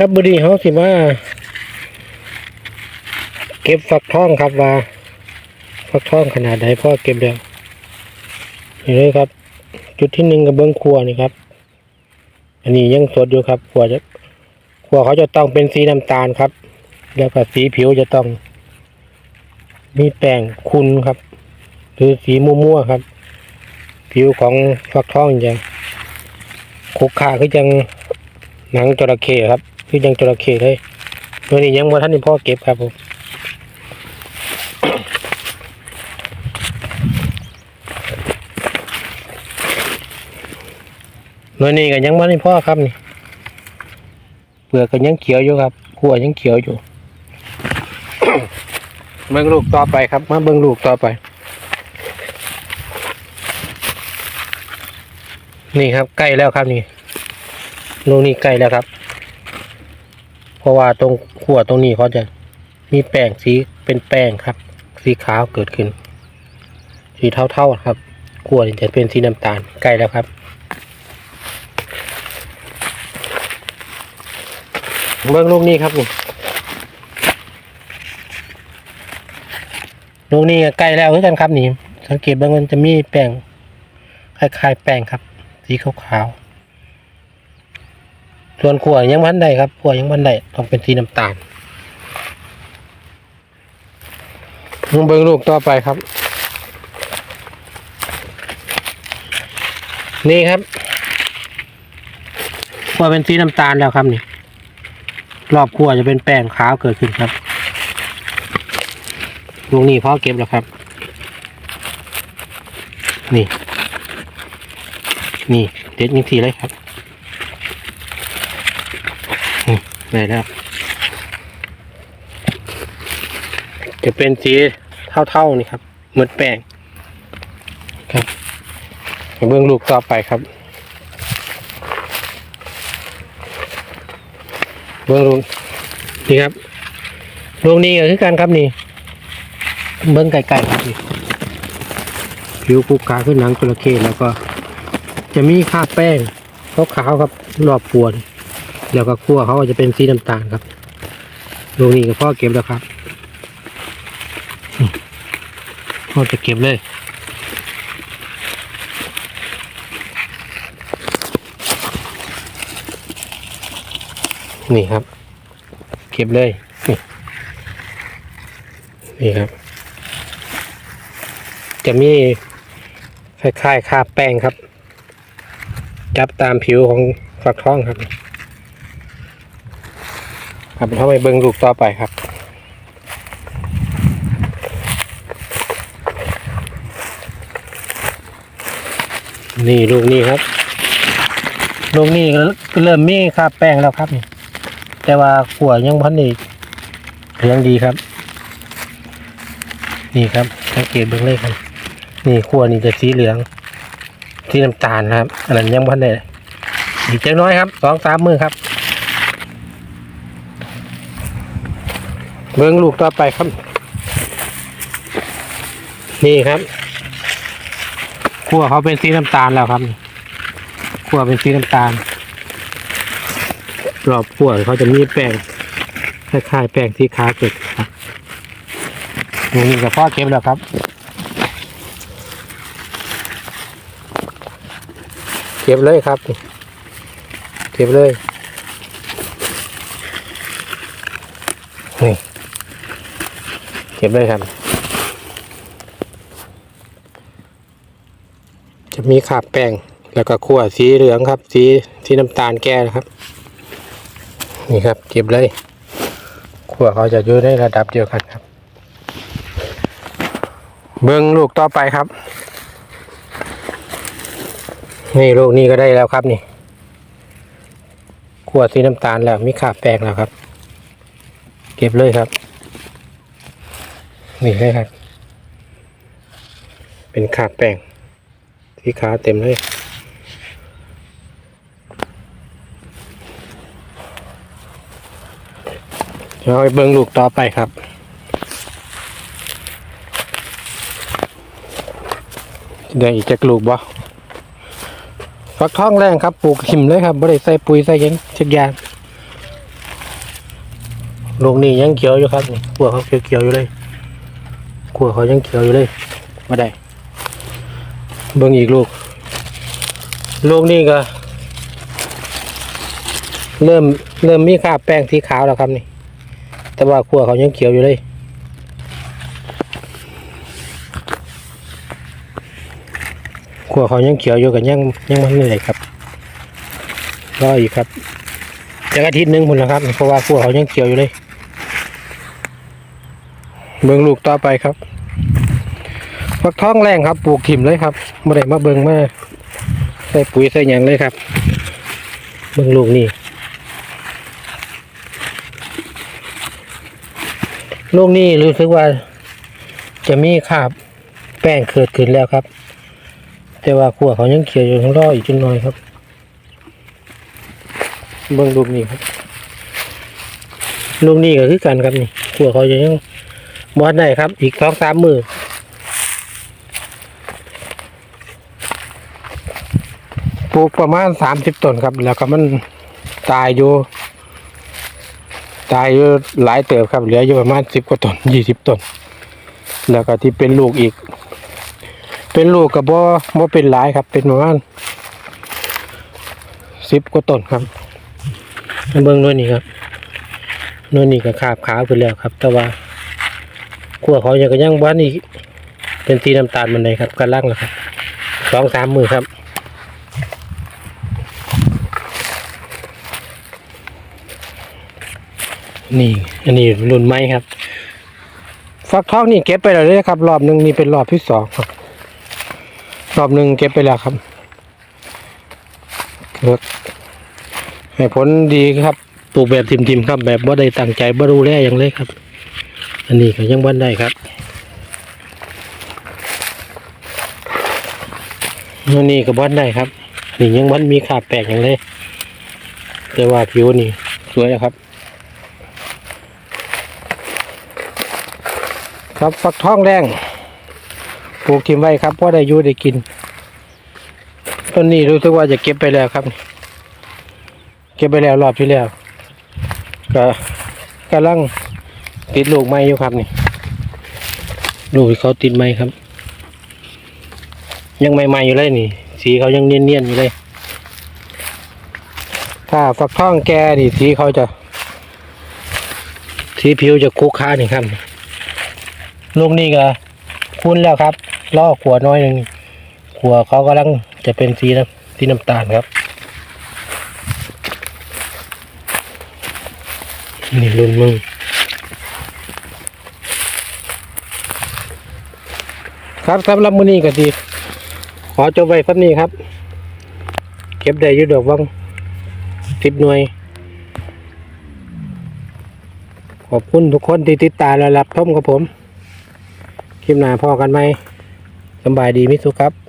ครับบุรีเขาสิมาเก็บฟักทองครับว่าฟักทองขนาดใดพ่อเก็บแล้วนี่เลยครับ จุดที่หนึ่งกับเบื้องครัวนี่ครับ อันนี้ยังสดอยู่ครับครัวจะครัวเขาจะต้องเป็นสีน้ำตาลครับ แล้วก็สีผิวจะต้อง มีแป้งคุณครับหรือสีมั่วๆครับ ผิวของฟักทองจะคุกขาคือจังหนังจระเข้ครับ คือจังจระเข้เลยตัวนี้ยังบ่ท่านนี่พ่อเก็บครับผมตัวนี้ก็ยังบ่นี่พ่อครับนี่เปลือกก็ยังเขียวอยู่ครับขัวยังเขียวอยู่เบิ่งลูกต่อไปครับ มาเบิ่งลูกต่อไป นี่ครับใกล้แล้วครับนี่ลูกนี้ใกล้แล้วครับ เพราะว่าตรงขั้วตรงนี้เขาจะมีแป้งสีเป็นแป้งครับ สีขาวเกิดขึ้น สีเท่าๆครับขั้วจะเป็นสีน้ำตาลใกล้แล้วครับเบิ่งลูกนี้ครับนี่ลูกนี้ใกล้แล้วเหมือนกันครับนี่ สังเกตเบิ่งมันจะมีแป้งคล้ายๆแป้งครับ สีขาวๆ ส่วนขัวยังพันได้ครับขัวยังพันได้ต้องเป็นสีน้ำตาลมึงเบิงลูกต่อไปครับ นี่ครับขัวเป็นสีน้ำตาลแล้วครับนี่ รอบขัวจะเป็นแป้งขาวเกิดขึ้นครับลูกนี้พ่อเก็บแล้วครับ นี่ นี่เด็ดนี่ทีเลยครับอืม ได้แล้ว จะเป็นสีเท่าๆนี่ครับเหมือนแป้งครับไปเบื้องลูกต่อไปครับ เบื้องลูกนี่ครับลูกนี้ก็คือกันครับนี่ เบื้องไก่ๆครับนี่ผิวคุกคาขึ้นหนังจระเข้แล้วก็ จะมีคราแป้งขาวๆครับรอบปวน แล้วก็คั่วเขาจะเป็นสีน้ำตาลครับลูกนี้ก็พ่อเก็บแล้วครับพ่อจะเก็บเลยนี่ครับ เก็บเลย นี่นี่ครับ จะมีคล้ายๆคาแป้งครับ จับตามผิวของฝักทองครับ ครับเข้าไปเบิ้งลูกต่อไปครับนี่ลูกนี้ครับ ลูกนี้เริ่มมีคราบแป้งแล้วครับนี่แต่ว่าขวยังพันอีกเหลืองดีครับ นี่ครับสังเกตเบื้องเลยครับ นี่ขวนี่จะสีเหลือง สีน้ำตาลนะครับอันนั้นยังพันได้อีกเจักหน้อยครับสองสามมือครับ เบิ้งลูกต่อไปครับ นี่ครับขั้วเขาเป็นสีน้ำตาลแล้วครับขั้วเป็นสีน้ำตาลรอบขั้วเขาจะมีแป้งคล้ายๆแป้งที่ขาเกิดครับนี่กับพ่อเก็บแล้วครับเก็บเลยครับเก็บเลยนี่ เก็บเลยครับ จะมีขาบแป้งแล้วก็ขั่วสีเหลืองครับ สีสีน้ำตาลแก่นะครับ นี่ครับ เก็บเลยขั่วเขาจะอยู่ในระดับเดียวกันครับ เบิ้งลูกต่อไปครับ นี่ลูกนี้ก็ได้แล้วครับนี่ขวดสีน้ำตาลแล้วมีขาแป้งแล้วครับ เก็บเลยครับ นี่เลยครับ เป็นขาแป้งที่ขาเต็มเลยเดี๋ยวไปเบิ้งลูกต่อไปครับได้อีกจักลูกบ่ฟักทองแรงครับปลูกหิมเลยครับไม่ได้ใส่ปุ๋ยใส่ยังชักยางลูกนี่ยังเขียวอยู่ครับนี่ขัวเขาเขียวๆอยู่เลย ขัวเขายังเขียวอยู่เลยมาได้เบิ่งอีกลูก ลูกนี่ก็ เริ่มเริ่มมีคราบแป้งสีขาวแล้วครับนี่ แต่ว่าขัวเขายังเขียวอยู่เลยขัวเขายังเขียวอยู่กันยังยังมันเหนื่อยครับรออีกครับจากอาทิตย์หนึ่งพุ่นแล้วครับ เพราะว่าขัวเขายังเขียวอยู่เลย เบิ่งลูกต่อไปครับฟักทองแรงครับปลูกถิ่มเลยครับไม่ได้มาเบิ่งมาใส่ปุ๋ยใส่หยังเลยครับ เบิ่งลูกนี่ลูกนี่รู้สึกว่า จะมีคาบแป้งเกิดขึ้นแล้วครับ แต่ว่าขั้วเขายังเขียวอยู่ข้างรออีกจนน้อยครับ เบิ่งลูกนี่ครับลูกนี่ก็คือกันครับนี่ขั้วเขายัง บอดได้ครับ อีกสองสามมือปลูกประมาณสามสิบต้นครับ แล้วก็มันตายอยู่ ตายอยู่หลายเติบครับ เหลืออยู่ประมาณสิบกว่าต้นยี่สิบต้น แล้วก็ที่เป็นลูกอีก เป็นลูกกับบ่บ่เป็นหลายครับ เป็นประมาณสิบกว่าต้นครับเบิ่งด้วยนี่ครับนู่นนี่ก็คาบขาวไปแล้วครับ แต่ว่า ขั้วเขายังก็ยังบ้านอีกเป็นสีน้ำตาลมันเลยครับกระลังแล้วครับสองสามมือครับนี่ อันนี้รุ่นไม้ครับ ฟักทองนี่เก็บไปแล้วเลยครับ รอบหนึ่งนี่เป็นรอบที่สองครับ รอบหนึ่งเก็บไปแล้วครับให้ผลดีครับ ปลูกแบบทิมๆครับ แบบบ่าได้ตั้งใจบ่ดูแลอย่างเลยครับ อันนี้ก็ยังบ้านได้ครับอันนี้ก็บ้านได้ครับนี่ยังบ้านมีขาแปลกอย่างเลย แต่ว่าผิวนี่สวยแล้วครับ ครับฟักทองแดงปลูกทิมไว้ครับเพราะได้ยูได้กินต้นนี้รู้สึกว่าจะเก็บไปแล้วครับ เก็บไปแล้วรอบที่แล้วก็กำลัง ติดลูกไม้อยู่ครับนี่ลูกเขาติดไม้ครับ ยังใหม่ๆอยู่เลยนี่ สีเขายังเนียนๆอยู่เลย ถ้าฟักทองแก่นี่สีเขาจะ สีผิวจะคุกค้านี่ครับลูกนี่ก็คุ้นแล้วครับล่อขวดน้อยหนึ่งขวเขากำลังจะเป็นสีน้ำสีน้ำตาลครับนี่รุ่นมึง ครับสำหรับมื้อนี้ก็ดีขอจบไว้ครับนี้ครับ เก็บได้ยืดดอกวังสิบหน่วย ขอบคุณทุกคนที่ติดตามและรับชมกับผม คลิปหน้าพอกันไหมสบายดีมิสุครับ